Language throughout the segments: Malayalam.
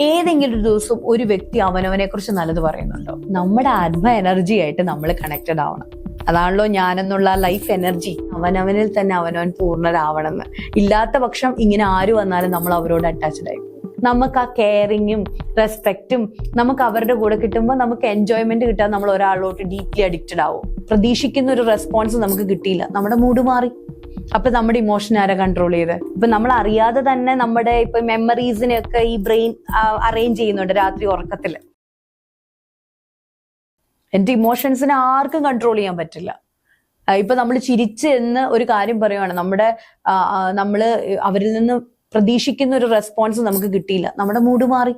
ഏതെങ്കിലും ഒരു ദിവസം ഒരു വ്യക്തി അവനവനെ കുറിച്ച് നല്ലത് പറയുന്നുണ്ടോ? നമ്മുടെ ആത്മ എനർജി ആയിട്ട് നമ്മൾ കണക്റ്റഡ് ആവണം. അതാണല്ലോ ഞാനെന്നുള്ള ലൈഫ് എനർജി അവനവനിൽ തന്നെ അവനവൻ പൂർണരാവണമെന്ന്. ഇല്ലാത്ത പക്ഷം ഇങ്ങനെ ആര് വന്നാലും നമ്മൾ അവരോട് അറ്റാച്ച്ഡ് ആയി നമുക്ക് ആ കെയറിങ്ങും റെസ്പെക്റ്റും നമുക്ക് അവരുടെ കൂടെ കിട്ടുമ്പോൾ നമുക്ക് എൻജോയ്മെന്റ് കിട്ടാൻ നമ്മൾ ഒരാളോട്ട് ഡീപ്ലി അഡിക്റ്റഡ് ആവും. പ്രതീക്ഷിക്കുന്ന ഒരു റെസ്പോൺസ് നമുക്ക് കിട്ടിയില്ല. നമ്മുടെ മൂഡ് മാറി. അപ്പൊ നമ്മുടെ ഇമോഷൻ ആരാ കൺട്രോൾ ചെയ്ത്? ഇപ്പൊ നമ്മൾ അറിയാതെ തന്നെ നമ്മുടെ ഇപ്പൊ മെമ്മറീസിനെയൊക്കെ ഈ ബ്രെയിൻ അറേഞ്ച് ചെയ്യുന്നുണ്ട് രാത്രി ഉറക്കത്തിൽ എന്റെ ഇമോഷൻസിനെ ആർക്കും കൺട്രോൾ ചെയ്യാൻ പറ്റില്ല. ഇപ്പൊ നമ്മൾ ചിരിച്ച് എന്ന് ഒരു കാര്യം പറയുവാണ്. നമ്മുടെ നമ്മൾ അവരിൽ നിന്ന് പ്രതീക്ഷിക്കുന്ന ഒരു റെസ്പോൺസ് നമുക്ക് കിട്ടിയില്ല. നമ്മുടെ മൂഡ് മാറി.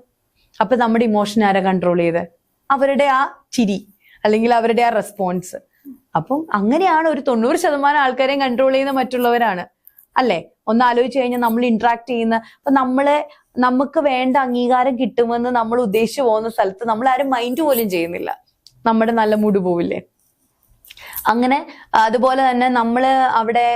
അപ്പൊ നമ്മുടെ ഇമോഷൻ ആരാ കൺട്രോൾ ചെയ്ത്? അവരുടെ ആ ചിരി അല്ലെങ്കിൽ അവരുടെ ആ റെസ്പോൺസ് അപ്പം അങ്ങനെയാണ് ഒരു തൊണ്ണൂറ് ശതമാനം ആൾക്കാരെയും കൺട്രോൾ ചെയ്യുന്ന മറ്റുള്ളവരാണ്. അല്ലെ? ഒന്ന് ആലോചിച്ച് കഴിഞ്ഞാൽ നമ്മൾ ഇന്ററാക്ട് ചെയ്യുന്ന അപ്പൊ നമ്മളെ നമുക്ക് വേണ്ട അംഗീകാരം കിട്ടുമെന്ന് നമ്മൾ ഉദ്ദേശിച്ചു പോകുന്ന സ്ഥലത്ത് നമ്മൾ ആരും മൈൻഡ് പോലും ചെയ്യുന്നില്ല. നമ്മുടെ നല്ല മൂഡ് പോവില്ലേ? അങ്ങനെ അതുപോലെ തന്നെ നമ്മൾ അവിടെ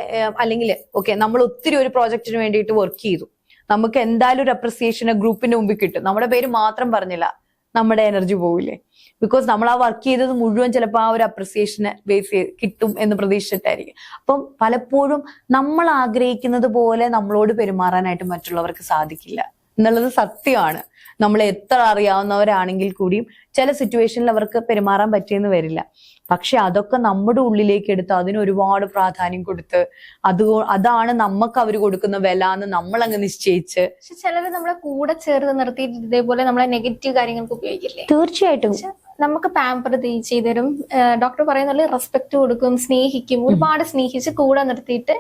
അല്ലെങ്കിൽ ഓക്കെ നമ്മൾ ഒത്തിരി ഒരു പ്രോജക്റ്റിന് വേണ്ടിയിട്ട് വർക്ക് ചെയ്തു. നമുക്ക് എന്തായാലും ഒരു അപ്രിസിയേഷൻ ഗ്രൂപ്പിന്റെ മുമ്പിൽ കിട്ടും. നമ്മുടെ പേര് മാത്രം പറഞ്ഞില്ല. നമ്മുടെ എനർജി പോവില്ലേ? ബിക്കോസ് നമ്മൾ ആ വർക്ക് ചെയ്തത് മുഴുവൻ ചിലപ്പോൾ ആ ഒരു അപ്രിസിയേഷന് ബേസ് ചെയ്ത് കിട്ടും എന്ന് പ്രതീക്ഷിച്ചിട്ടായിരിക്കും. അപ്പം പലപ്പോഴും നമ്മൾ ആഗ്രഹിക്കുന്നത് പോലെ നമ്മളോട് പെരുമാറാനായിട്ട് മറ്റുള്ളവർക്ക് സാധിക്കില്ല. എന്നുള്ളത് സത്യമാണ്. നമ്മൾ എത്ര അറിയാവുന്നവരാണെങ്കിൽ കൂടിയും ചില സിറ്റുവേഷനിൽ അവർക്ക് പെരുമാറാൻ പറ്റിയെന്ന് വരില്ല. പക്ഷെ അതൊക്കെ നമ്മുടെ ഉള്ളിലേക്ക് എടുത്ത് അതിന് ഒരുപാട് പ്രാധാന്യം കൊടുത്ത് അത് അതാണ് നമുക്ക് അവർ കൊടുക്കുന്ന വില എന്ന് നമ്മൾ അങ്ങ് നിശ്ചയിച്ച് പക്ഷെ ചിലര് നമ്മളെ കൂടെ ചേർത്ത് നിർത്തിയിട്ട് ഇതേപോലെ നമ്മളെ നെഗറ്റീവ് കാര്യങ്ങൾക്ക് ഉപയോഗിക്കില്ലേ? തീർച്ചയായിട്ടും. നമുക്ക് പാമ്പർ ചെയ്തു തരും ഡോക്ടർ പറയുന്ന റെസ്പെക്ട് കൊടുക്കും സ്നേഹിക്കും ഒരുപാട് സ്നേഹിച്ച് കൂടെ നിർത്തിയിട്ട്.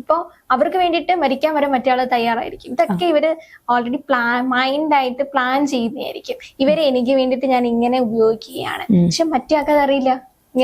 ഇപ്പൊ അവർക്ക് വേണ്ടിയിട്ട് മരിക്കാൻ വരെ മറ്റേ തയ്യാറായിരിക്കും. ഇതൊക്കെ ഇവർ ഓൾറെഡി പ്ലാൻ മൈൻഡായിട്ട് പ്ലാൻ ചെയ്യുന്നതായിരിക്കും. ഇവരെ എനിക്ക് വേണ്ടിയിട്ട് ഞാൻ ഇങ്ങനെ ഉപയോഗിക്കുകയാണ്. പക്ഷെ മറ്റേ ആൾക്കാർ അറിയില്ല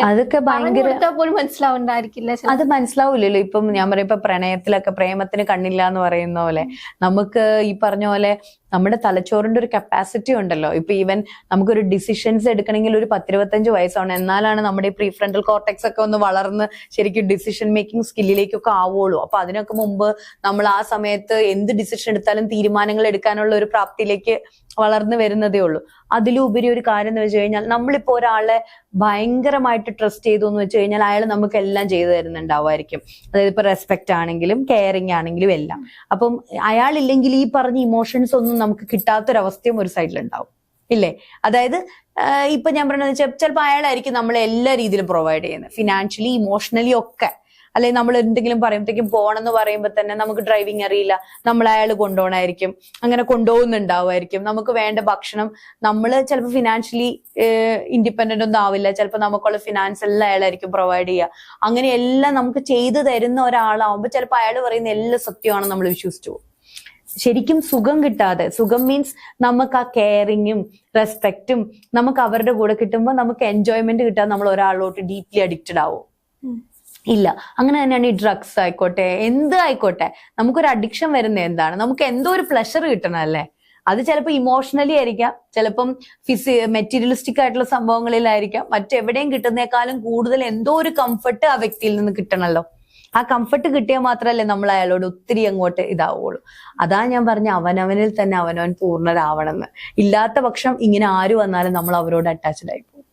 അതൊക്കെ ഭയങ്കര കൊടുത്താൽ പോലും മനസ്സിലാവുണ്ടായിരിക്കില്ല അത് മനസ്സിലാവില്ലല്ലോ ഇപ്പം ഞാൻ പറയും ഇപ്പൊ പ്രണയത്തിലൊക്കെ പ്രേമത്തിന് കണ്ണില്ല എന്ന് പറയുന്ന പോലെ. നമുക്ക് ഈ പറഞ്ഞ പോലെ നമ്മുടെ തലച്ചോറിന്റെ ഒരു കപ്പാസിറ്റി ഉണ്ടല്ലോ. ഇപ്പൊ ഈവൻ നമുക്കൊരു ഡിസിഷൻസ് എടുക്കണമെങ്കിൽ ഒരു പത്തിരുപത്തഞ്ച് വയസ്സാണ് എന്നാലാണ് നമ്മുടെ ഈ പ്രീഫ്രണ്ടൽ കോർട്ടെക്സ് ഒക്കെ ഒന്ന് വളർന്ന് ശരിക്കും ഡിസിഷൻ മേക്കിംഗ് സ്കില്ലിലേക്കൊക്കെ ആവുള്ളൂ അപ്പൊ അതിനൊക്കെ മുമ്പ് നമ്മൾ ആ സമയത്ത് എന്ത് ഡിസിഷൻ എടുത്താലും തീരുമാനങ്ങൾ എടുക്കാനുള്ള ഒരു പ്രാപ്തിയിലേക്ക് വളർന്നു വരുന്നതേ ഉള്ളൂ. അതിലുപരി ഒരു കാര്യം എന്ന് വെച്ച് കഴിഞ്ഞാൽ നമ്മളിപ്പോ ഒരാളെ ഭയങ്കരമായിട്ട് ട്രസ്റ്റ് ചെയ്തു എന്ന് വെച്ച് കഴിഞ്ഞാൽ അയാൾ നമുക്ക് എല്ലാം ചെയ്തു തരുന്നുണ്ടാവുമായിരിക്കും. അതായത് ഇപ്പൊ റെസ്പെക്ട് ആണെങ്കിലും കെയറിങ് ആണെങ്കിലും എല്ലാം. അപ്പം അയാളില്ലെങ്കിൽ ഈ പറഞ്ഞ ഇമോഷൻസ് ഒന്നും നമുക്ക് കിട്ടാത്തൊരവസ്ഥയും ഒരു സൈഡിലുണ്ടാവും. ഇല്ലേ? അതായത് ഇപ്പൊ ഞാൻ പറയുന്നത് ചിലപ്പോൾ അയാളായിരിക്കും നമ്മളെ എല്ലാ രീതിയിലും പ്രൊവൈഡ് ചെയ്യുന്നത് ഫിനാൻഷ്യലി ഇമോഷണലി ഒക്കെ. അല്ലെങ്കിൽ നമ്മൾ എന്തെങ്കിലും പറയുമ്പോഴത്തേക്കും പോകണമെന്ന് പറയുമ്പോൾ തന്നെ നമുക്ക് ഡ്രൈവിംഗ് അറിയില്ല. നമ്മൾ അയാൾ കൊണ്ടുപോകണമായിരിക്കും അങ്ങനെ കൊണ്ടുപോകുന്നുണ്ടാവുമായിരിക്കും നമുക്ക് വേണ്ട ഭക്ഷണം നമ്മൾ ചിലപ്പോൾ ഫിനാൻഷ്യലി ഇൻഡിപെൻഡന്റ് ഒന്നും ആവില്ല. ചിലപ്പോൾ നമുക്കുള്ള ഫിനാൻസ് എല്ലാം അയാളായിരിക്കും പ്രൊവൈഡ് ചെയ്യുക അങ്ങനെ എല്ലാം നമുക്ക് ചെയ്തു തരുന്ന ഒരാളാവുമ്പോൾ ചിലപ്പോൾ അയാൾ പറയുന്ന എല്ലാ സത്യമാണെന്ന് നമ്മൾ വിശ്വസിച്ചു പോകും. ശരിക്കും സുഖം കിട്ടാതെ സുഖം മീൻസ് നമുക്ക് ആ കെയറിങ്ങും റെസ്പെക്റ്റും നമുക്ക് അവരുടെ കൂടെ കിട്ടുമ്പോൾ നമുക്ക് എൻജോയ്മെന്റ് കിട്ടാൻ നമ്മൾ ഒരാളോട്ട് ഡീപ്ലി അഡിക്റ്റഡ് ആവും. ഇല്ല. അങ്ങനെ തന്നെയാണ് ഈ ഡ്രഗ്സ് ആയിക്കോട്ടെ എന്ത് ആയിക്കോട്ടെ നമുക്കൊരു അഡിക്ഷൻ വരുന്നത് എന്താണ്? നമുക്ക് എന്തോ ഒരു പ്ലഷർ കിട്ടണം അല്ലേ? അത് ചിലപ്പോൾ ഇമോഷണലി ആയിരിക്കാം ചിലപ്പം ഫിസി മെറ്റീരിയലിസ്റ്റിക് ആയിട്ടുള്ള സംഭവങ്ങളിലായിരിക്കാം മറ്റെവിടെയും കിട്ടുന്നേക്കാളും കൂടുതൽ എന്തോ ഒരു കംഫർട്ട് ആ വ്യക്തിയിൽ നിന്ന് കിട്ടണമല്ലോ ആ കംഫർട്ട് കിട്ടിയാൽ മാത്രമല്ലേ നമ്മൾ അയാളോട് ഒത്തിരി അങ്ങോട്ട് ഇതാവുള്ളൂ. അതാ ഞാൻ പറഞ്ഞ അവനവനിൽ തന്നെ അവനവൻ പൂർണരാവണമെന്ന്. ഇല്ലാത്ത പക്ഷം ഇങ്ങനെ ആര് വന്നാലും നമ്മൾ അവരോട് അറ്റാച്ച്ഡ് ആയി പോകും.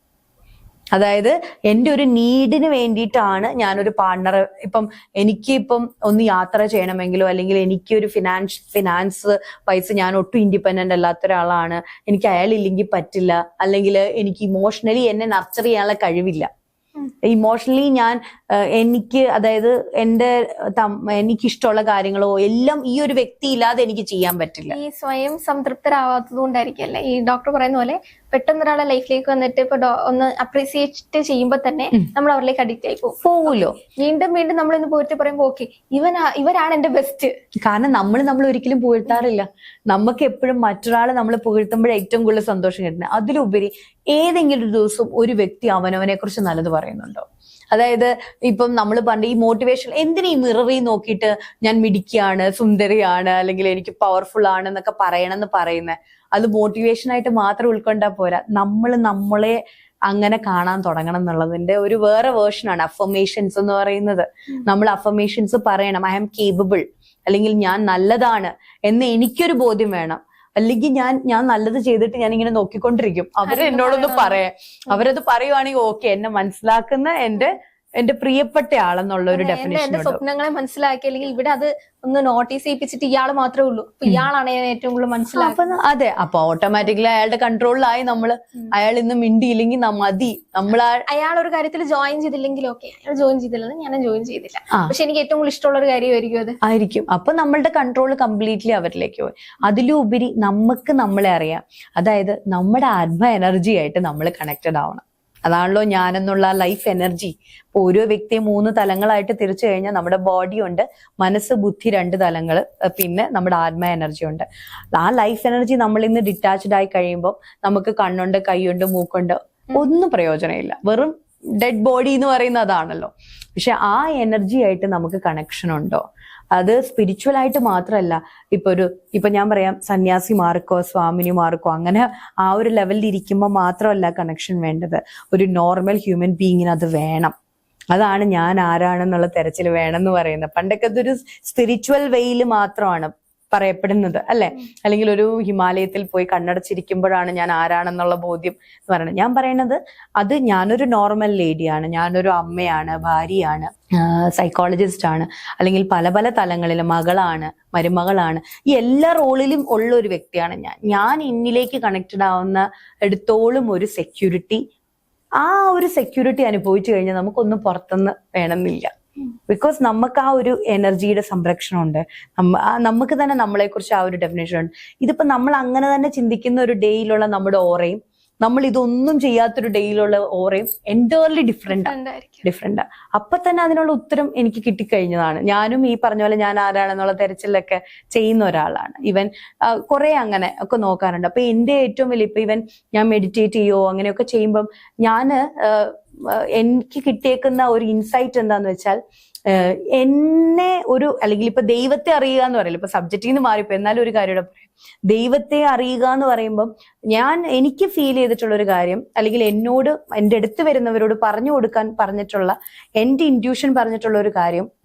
അതായത് എന്റെ ഒരു നീഡിന് വേണ്ടിയിട്ടാണ് ഞാനൊരു പാർട്ണർ ഇപ്പം എനിക്ക് ഇപ്പം ഒന്ന് യാത്ര ചെയ്യണമെങ്കിലോ അല്ലെങ്കിൽ എനിക്ക് ഒരു ഫിനാൻസ് ഫിനാൻസ് പൈസ ഞാൻ ഒട്ടും ഇൻഡിപെൻഡന്റ് അല്ലാത്ത ഒരാളാണ്. എനിക്ക് അയാളില്ലെങ്കിൽ പറ്റില്ല. അല്ലെങ്കിൽ എനിക്ക് ഇമോഷണലി എന്നെ നർച്ചർ ചെയ്യാനുള്ള കഴിവില്ല. ഇമോഷണലി ഞാൻ എനിക്ക് അതായത് എന്റെ എനിക്കിഷ്ടമുള്ള കാര്യങ്ങളോ എല്ലാം ഈ ഒരു വ്യക്തി ഇല്ലാതെ എനിക്ക് ചെയ്യാൻ പറ്റില്ല. ഈ സ്വയം സംതൃപ്തരാവാത്തത് കൊണ്ടായിരിക്കല്ലേ? ഈ ഡോക്ടർ പറയുന്ന പോലെ പെട്ടെന്ന് ഒരാളെ ലൈഫിലേക്ക് വന്നിട്ട് ഇപ്പൊ ഒന്ന് അപ്രീസിയേറ്റ് ചെയ്യുമ്പോൾ തന്നെ നമ്മൾ അവരിലേക്ക് അഡിക്റ്റ് ആയി പോകും. പോകൂലോ വീണ്ടും വീണ്ടും നമ്മൾ ഇന്ന് പോയിട്ട് പറയുമ്പോൾ ഓക്കെ ഇവൻ ഇവരാണ് എന്റെ ബെസ്റ്റ് കാരണം നമ്മൾ നമ്മൾ ഒരിക്കലും പുകഴ്ത്താറില്ല. നമുക്ക് എപ്പോഴും മറ്റൊരാളെ നമ്മൾ പുകഴ്ത്തുമ്പോഴേ ഏറ്റവും കൂടുതൽ സന്തോഷം കിട്ടുന്നത്. അതിലുപരി ഏതെങ്കിലും ഒരു ദിവസം ഒരു വ്യക്തി അവനവനെ കുറിച്ച് നല്ലത് പറയുന്നുണ്ടോ? അതായത് ഇപ്പം നമ്മൾ പണ്ട് ഈ മോട്ടിവേഷൻ എന്തിനാ ഈ മിററിൽ നോക്കിയിട്ട് ഞാൻ മിടിക്കുകയാണ് സുന്ദരിയാണ് അല്ലെങ്കിൽ എനിക്ക് പവർഫുൾ ആണ് എന്നൊക്കെ പറയണമെന്ന് പറയുന്നത് അത് മോട്ടിവേഷൻ ആയിട്ട് മാത്രം ഉൾക്കൊണ്ടാ പോരാ. നമ്മൾ നമ്മളെ അങ്ങനെ കാണാൻ തുടങ്ങണം എന്നുള്ളതിന്റെ ഒരു വേറെ വേർഷനാണ് അഫർമേഷൻസ് എന്ന് പറയുന്നത്. നമ്മൾ അഫർമേഷൻസ് പറയണം. ഐ ആം കേപ്പബിൾ അല്ലെങ്കിൽ ഞാൻ നല്ലതാണ് എന്ന് എനിക്കൊരു ബോധ്യം വേണം. അല്ലെങ്കിൽ ഞാൻ ഞാൻ നല്ലത് ചെയ്തിട്ട് ഞാൻ ഇങ്ങനെ നോക്കിക്കൊണ്ടിരിക്കും അവർ ആരെങ്കിലും എന്നോടൊന്ന് പറയണോ? പറയാ അവരത് പറയുവാണെങ്കിൽ ഓക്കെ എന്നെ മനസ്സിലാക്കുന്ന എന്റെ എന്റെ പ്രിയപ്പെട്ട ആളെന്നുള്ള ഒരു എന്റെ എന്റെ ഡെഫിനേഷൻ സ്വപ്നങ്ങളെ മനസ്സിലാക്കി അല്ലെങ്കിൽ ഇവിടെ അത് ഒന്ന് നോട്ടീസ് ചെയ്യിപ്പിച്ചിട്ട് ഇയാൾ മാത്രമേ ഉള്ളൂ. അപ്പൊ ഇയാളാണ് ഞാൻ ഏറ്റവും കൂടുതൽ മനസ്സിലാക്കുന്നത്. അതെ അപ്പൊ ഓട്ടോമാറ്റിക്കലി അയാളുടെ കൺട്രോളിലായി നമ്മൾ ഉം. അയാൾ ഇന്ന് മിണ്ടിയില്ലെങ്കിൽ മതി. നമ്മൾ അയാൾ ഒരു കാര്യത്തിൽ ജോയിൻ ചെയ്തില്ലെങ്കിൽ ഓക്കെ അയാൾ ജോയിൻ ചെയ്തില്ലെന്ന് ഞാൻ ജോയിൻ ചെയ്തില്ല. പക്ഷെ എനിക്ക് ഏറ്റവും കൂടുതൽ ഇഷ്ടമുള്ള ഒരു കാര്യമായിരിക്കും അത്. ആയിരിക്കും. അപ്പൊ നമ്മളുടെ കൺട്രോൾ കംപ്ലീറ്റ്ലി അവരിലേക്ക് പോയി. അതിലുപരി നമുക്ക് നമ്മളെ അറിയാം. അതായത് നമ്മുടെ ആത്മ എനർജി ആയിട്ട് നമ്മൾ കണക്റ്റഡ് ആവണം. അതാണല്ലോ ഞാനെന്നുള്ള ലൈഫ് എനർജി ഓരോ വ്യക്തിയും മൂന്ന് തലങ്ങളായിട്ട് തിരിച്ചു കഴിഞ്ഞാൽ നമ്മുടെ ബോഡി ഉണ്ട് മനസ്സ് ബുദ്ധി രണ്ട് തലങ്ങൾ പിന്നെ നമ്മുടെ ആത്മ എനർജി ഉണ്ട്. ആ ലൈഫ് എനർജി നമ്മൾ ഇന്ന് ഡിറ്റാച്ച്ഡ് ആയി കഴിയുമ്പോൾ നമുക്ക് കണ്ണുണ്ട് കൈയുണ്ട് മൂക്കുണ്ട് ഒന്നും പ്രയോജനമില്ല. വെറും ഡെഡ് ബോഡി എന്ന് പറയുന്ന അതാണല്ലോ. പക്ഷെ ആ എനർജി ആയിട്ട് നമുക്ക് കണക്ഷൻ ഉണ്ടോ? അത് സ്പിരിച്വൽ ആയിട്ട് മാത്രമല്ല ഇപ്പൊ ഒരു ഇപ്പൊ ഞാൻ പറയാം സന്യാസി മാർക്കോ സ്വാമിനി മാർക്കോ അങ്ങനെ ആ ഒരു ലെവലിൽ ഇരിക്കുമ്പോൾ മാത്രമല്ല കണക്ഷൻ വേണ്ടത്. ഒരു നോർമൽ ഹ്യൂമൻ ബീങ്ങിന് അത് വേണം. അതാണ് ഞാൻ ആരാണെന്നുള്ള തെരച്ചിൽ വേണം എന്ന് പറയുന്നത്. പണ്ടൊക്കെ അതൊരു സ്പിരിച്വൽ വെയിൽ മാത്രമാണ്. പറയപ്പെടുന്നത് അല്ലെ? അല്ലെങ്കിൽ ഒരു ഹിമാലയത്തിൽ പോയി കണ്ണടച്ചിരിക്കുമ്പോഴാണ് ഞാൻ ആരാണെന്നുള്ള ബോധ്യം എന്ന് പറയുന്നത്. ഞാൻ പറയുന്നത് അത് ഞാനൊരു നോർമൽ ലേഡിയാണ് ഞാനൊരു അമ്മയാണ് ഭാര്യയാണ് സൈക്കോളജിസ്റ്റ് ആണ് അല്ലെങ്കിൽ പല പല തലങ്ങളിൽ മകളാണ് മരുമകളാണ്. ഈ എല്ലാ റോളിലും ഉള്ള ഒരു വ്യക്തിയാണ് ഞാൻ. ഞാൻ ഇന്നിലേക്ക് കണക്റ്റഡ് ആവുന്ന എടുത്തോളം ഒരു സെക്യൂരിറ്റി ആ ഒരു സെക്യൂരിറ്റി അനുഭവിച്ചു കഴിഞ്ഞാൽ നമുക്കൊന്നും പുറത്തുനിന്ന് വേണമെന്നില്ല. ബിക്കോസ് നമുക്ക് ആ ഒരു എനർജിയുടെ സംരക്ഷണമുണ്ട്. നമുക്ക് തന്നെ നമ്മളെ കുറിച്ച് ആ ഒരു ഡെഫിനേഷൻ ഉണ്ട്. ഇതിപ്പോ നമ്മൾ അങ്ങനെ തന്നെ ചിന്തിക്കുന്ന ഒരു ഡേയിലുള്ള നമ്മുടെ ഓറയും നമ്മൾ ഇതൊന്നും ചെയ്യാത്തൊരു ഡേയിലുള്ള ഓറയും എന്റയർലി ഡിഫറെന്റ് ഡിഫറെന്റ് ഡിഫറെന്റ് അപ്പൊ തന്നെ അതിനുള്ള ഉത്തരം എനിക്ക് കിട്ടിക്കഴിഞ്ഞതാണ്. ഞാനും ഈ പറഞ്ഞ പോലെ ഞാൻ ആരാണെന്നുള്ള തെരച്ചിലൊക്കെ ചെയ്യുന്ന ഒരാളാണ്. ഇവൻ കുറെ അങ്ങനെ ഒക്കെ നോക്കാറുണ്ട്. അപ്പൊ എന്റെ ഏറ്റവും വലിയ ഇപ്പൊ ഇവൻ ഞാൻ മെഡിറ്റേറ്റ് ചെയ്യോ അങ്ങനെയൊക്കെ ചെയ്യുമ്പം ആഹ് എനിക്ക് കിട്ടിയേക്കുന്ന ഒരു ഇൻസൈറ്റ് എന്താന്ന് വെച്ചാൽ എന്നെ ഒരു അല്ലെങ്കിൽ ഇപ്പൊ ദൈവത്തെ അറിയുക എന്ന് പറയില്ല. ഇപ്പൊ സബ്ജക്റ്റിൽ നിന്ന് മാറിപ്പോ എന്നാലും ഒരു കാര്യം പറയാം. ദൈവത്തെ അറിയുക എന്ന് പറയുമ്പം ഞാൻ എനിക്ക് ഫീൽ ചെയ്തിട്ടുള്ള ഒരു കാര്യം അല്ലെങ്കിൽ എന്നോട് എന്റെ അടുത്ത് വരുന്നവരോട് പറഞ്ഞു കൊടുക്കാൻ പറഞ്ഞിട്ടുള്ള എന്റെ ഇൻഡ്യൂഷൻ പറഞ്ഞിട്ടുള്ള ഒരു കാര്യം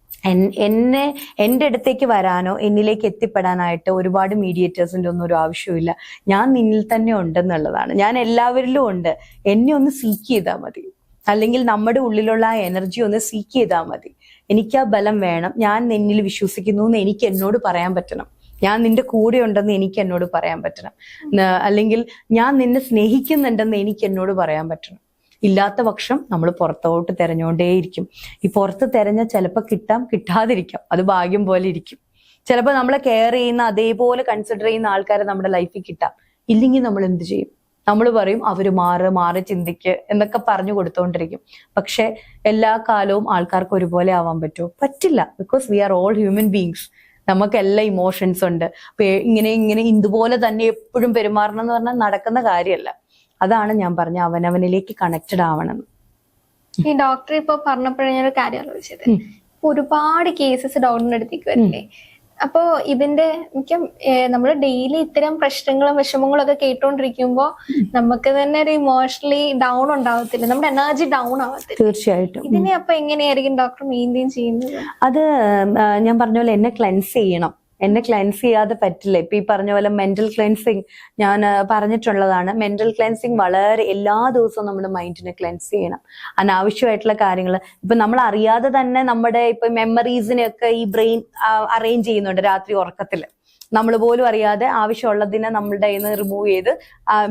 എന്നെ എന്റെ അടുത്തേക്ക് വരാനോ എന്നിലേക്ക് എത്തിപ്പെടാനായിട്ട് ഒരുപാട് മീഡിയേറ്റേഴ്സിന്റെ ഒന്നും ഒരു ആവശ്യമില്ല ഞാൻ നിന്നിൽ തന്നെ ഉണ്ടെന്നുള്ളതാണ്. ഞാൻ എല്ലാവരിലും ഉണ്ട്. എന്നെ ഒന്ന് സീക്ക് ചെയ്താൽ മതി. അല്ലെങ്കിൽ നമ്മുടെ ഉള്ളിലുള്ള ആ എനർജി ഒന്ന് സീക്ക് ചെയ്താൽ മതി. എനിക്ക് ആ ബലം വേണം. ഞാൻ നിന്നിൽ വിശ്വസിക്കുന്നു എന്ന് എനിക്ക് എന്നോട് പറയാൻ പറ്റണം. ഞാൻ നിന്റെ കൂടെ ഉണ്ടെന്ന് എനിക്ക് എന്നോട് പറയാൻ പറ്റണം. അല്ലെങ്കിൽ ഞാൻ നിന്നെ സ്നേഹിക്കുന്നുണ്ടെന്ന് എനിക്ക് എന്നോട് പറയാൻ പറ്റണം. ഇല്ലാത്ത പക്ഷം നമ്മൾ പുറത്തോട്ട് തെരഞ്ഞുകൊണ്ടേയിരിക്കും. ഈ പുറത്ത് തെരഞ്ഞ ചിലപ്പോൾ കിട്ടാം കിട്ടാതിരിക്കാം. അത് ഭാഗ്യം പോലെ ഇരിക്കും. ചിലപ്പോൾ നമ്മളെ കെയർ ചെയ്യുന്ന അതേപോലെ കൺസിഡർ ചെയ്യുന്ന ആൾക്കാരെ നമ്മുടെ ലൈഫിൽ കിട്ടാം. ഇല്ലെങ്കിൽ നമ്മൾ എന്ത് ചെയ്യും? നമ്മൾ പറയും അവർ മാറ് മാറി ചിന്തിക്ക് എന്നൊക്കെ പറഞ്ഞു കൊടുത്തോണ്ടിരിക്കും. പക്ഷെ എല്ലാ കാലവും ആൾക്കാർക്ക് ഒരുപോലെ ആവാൻ പറ്റുമോ? പറ്റില്ല. Because we are all human beings നമുക്ക് എല്ലാ ഇമോഷൻസ് ഉണ്ട്. ഇങ്ങനെ ഇങ്ങനെ ഇതുപോലെ തന്നെ എപ്പോഴും പെരുമാറണം എന്ന് പറഞ്ഞാൽ നടക്കുന്ന കാര്യമല്ല. അതാണ് ഞാൻ പറഞ്ഞ അവനവനിലേക്ക് കണക്റ്റഡ് ആവണം. ഈ ഡോക്ടർ ഇപ്പൊ പറഞ്ഞപ്പോഴും ഞാനൊരു കാര്യം ആലോചിച്ചത്. ഒരുപാട് കേസസ് ഡോക്ടറിന്റെ അടുത്തേക്ക് വരില്ലേ? അപ്പോ ഇതിന്റെ മിക്ക നമ്മൾ ഡെയിലി ഇത്തരം പ്രശ്നങ്ങളും വിഷമങ്ങളും ഒക്കെ കേട്ടോണ്ടിരിക്കുമ്പോ നമുക്ക് തന്നെ ഒരു ഇമോഷണലി ഡൗൺ ഉണ്ടാവത്തില്ല. നമ്മുടെ എനർജി ഡൗൺ ആവത്തില്ല. തീർച്ചയായിട്ടും. ഇതിനെ അപ്പൊ എങ്ങനെയായിരിക്കും ഡോക്ടർ മെയിന്റെയിൻ ചെയ്യുന്നത്? അത് ഞാൻ പറഞ്ഞ പോലെ എന്നെ ക്ലെൻസ് ചെയ്യണം. എന്നെ ക്ലെൻസ് ചെയ്യാതെ പറ്റില്ല. ഇപ്പൊ ഈ പറഞ്ഞ പോലെ മെന്റൽ ക്ലെൻസിങ് ഞാൻ പറഞ്ഞിട്ടുള്ളതാണ്. മെന്റൽ ക്ലെൻസിങ് വളരെ എല്ലാ ദിവസവും നമ്മുടെ മൈൻഡിനെ ക്ലെൻസ് ചെയ്യണം. അനാവശ്യമായിട്ടുള്ള കാര്യങ്ങൾ ഇപ്പൊ നമ്മൾ അറിയാതെ തന്നെ നമ്മുടെ ഇപ്പൊ മെമ്മറീസിനെയൊക്കെ ഈ ബ്രെയിൻ അറേഞ്ച് ചെയ്യുന്നുണ്ട് രാത്രി ഉറക്കത്തിൽ നമ്മൾ പോലും അറിയാതെ ആവശ്യമുള്ളതിനെ നമ്മളുടെ കയ്യിൽ നിന്ന് റിമൂവ് ചെയ്ത്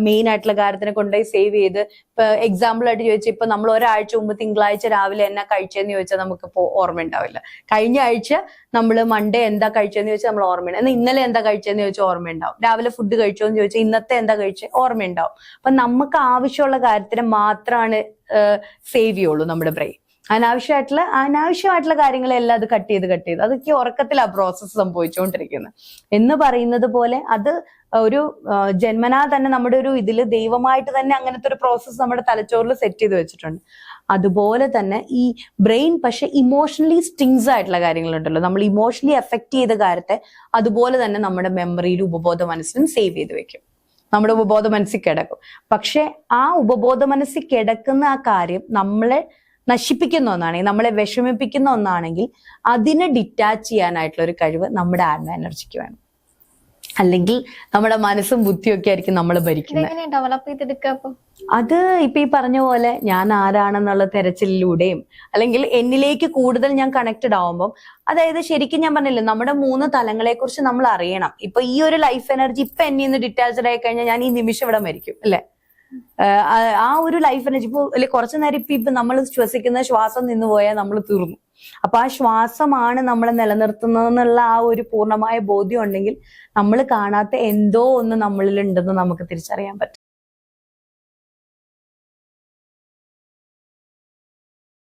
മെയിൻ ആയിട്ടുള്ള കാര്യത്തിനെ കൊണ്ടുപോയി സേവ് ചെയ്ത് ഇപ്പൊ എക്സാമ്പിൾ ആയിട്ട് ചോദിച്ചാൽ ഇപ്പൊ നമ്മൾ ഒരാഴ്ച മുമ്പ് തിങ്കളാഴ്ച രാവിലെ എന്നാ കഴിച്ചതെന്ന് ചോദിച്ചാൽ നമുക്ക് ഇപ്പോൾ ഓർമ്മ ഉണ്ടാവില്ല. കഴിഞ്ഞ ആഴ്ച നമ്മൾ മൺഡേ എന്താ കഴിച്ചതെന്ന് ചോദിച്ചാൽ നമ്മൾ ഓർമ്മയുണ്ട്. എന്നാൽ ഇന്നലെ എന്താ കഴിച്ചതെന്ന് ചോദിച്ചാൽ ഓർമ്മ ഉണ്ടാവും. രാവിലെ ഫുഡ് കഴിച്ചോ എന്ന് ചോദിച്ചാൽ ഇന്നത്തെ എന്താ കഴിച്ചത് ഓർമ്മയുണ്ടാവും അപ്പൊ നമുക്ക് ആവശ്യമുള്ള കാര്യത്തിന് മാത്രമാണ് സേവ് ചെയ്യുള്ളൂ നമ്മുടെ ബ്രെയിൻ അനാവശ്യമായിട്ടുള്ള അനാവശ്യമായിട്ടുള്ള കാര്യങ്ങളെല്ലാം അത് കട്ട് ചെയ്ത് കട്ട് ചെയ്ത്. അതൊക്കെ ഉറക്കത്തിൽ ആ പ്രോസസ്സ് സംഭവിച്ചുകൊണ്ടിരിക്കുന്നത് എന്ന് പറയുന്നത് പോലെ അത് ഒരു ജന്മനാ തന്നെ നമ്മുടെ ഒരു ഇതിൽ ദൈവമായിട്ട് തന്നെ അങ്ങനത്തെ ഒരു പ്രോസസ്സ് നമ്മുടെ തലച്ചോറിൽ സെറ്റ് ചെയ്ത് വെച്ചിട്ടുണ്ട്. അതുപോലെ തന്നെ ഈ ബ്രെയിൻ പക്ഷെ ഇമോഷണലി സ്റ്റിങ്സ് ആയിട്ടുള്ള കാര്യങ്ങളുണ്ടല്ലോ. നമ്മൾ ഇമോഷണലി എഫക്ട് ചെയ്ത കാര്യത്തെ അതുപോലെ തന്നെ നമ്മുടെ മെമ്മറിയിൽ ഉപബോധ മനസ്സിലും സേവ് ചെയ്ത് വെക്കും. നമ്മുടെ ഉപബോധ മനസ്സിൽ കിടക്കും. പക്ഷെ ആ ഉപബോധ മനസ്സിൽ കിടക്കുന്ന ആ കാര്യം നമ്മളെ നശിപ്പിക്കുന്ന ഒന്നാണെങ്കിൽ നമ്മളെ വിഷമിപ്പിക്കുന്ന ഒന്നാണെങ്കിൽ അതിനെ ഡിറ്റാച്ച് ചെയ്യാനായിട്ടുള്ള ഒരു കഴിവ് നമ്മുടെ ആത്മ എനർജിക്ക് വേണം. അല്ലെങ്കിൽ നമ്മുടെ മനസ്സും ബുദ്ധിയും ഒക്കെ ആയിരിക്കും നമ്മൾ ഭരിക്കുന്നത്. അത് ഇപ്പൊ ഈ പറഞ്ഞ പോലെ ഞാൻ ആരാണെന്നുള്ള തെരച്ചിലൂടെയും അല്ലെങ്കിൽ എന്നിലേക്ക് കൂടുതൽ ഞാൻ കണക്റ്റഡ് ആവുമ്പം അതായത് ശരിക്കും ഞാൻ പറഞ്ഞില്ലേ നമ്മുടെ മൂന്ന് തലങ്ങളെ കുറിച്ച് നമ്മൾ അറിയണം. ഇപ്പൊ ഈ ഒരു ലൈഫ് എനർജി ഇപ്പൊ എന്നിൽ നിന്ന് ഡിറ്റാച്ച്ഡ് ആയി കഴിഞ്ഞാൽ ഞാൻ ഈ നിമിഷം ഇവിടെ മരിക്കും അല്ലെ? ആ ഒരു ലൈഫ് എനർജി ഇപ്പൊ അല്ലെ കുറച്ചു നേരം ഇപ്പൊ ഇപ്പൊ നമ്മൾ ശ്വസിക്കുന്ന ശ്വാസം നിന്ന് പോയാൽ നമ്മൾ തീർന്നു. അപ്പൊ ആ ശ്വാസമാണ് നമ്മളെ നിലനിർത്തുന്നതെന്നുള്ള ആ ഒരു പൂർണമായ ബോധ്യം ഉണ്ടെങ്കിൽ നമ്മൾ കാണാത്ത എന്തോ ഒന്ന് നമ്മളിൽ ഉണ്ടെന്ന് നമുക്ക് തിരിച്ചറിയാൻ പറ്റും.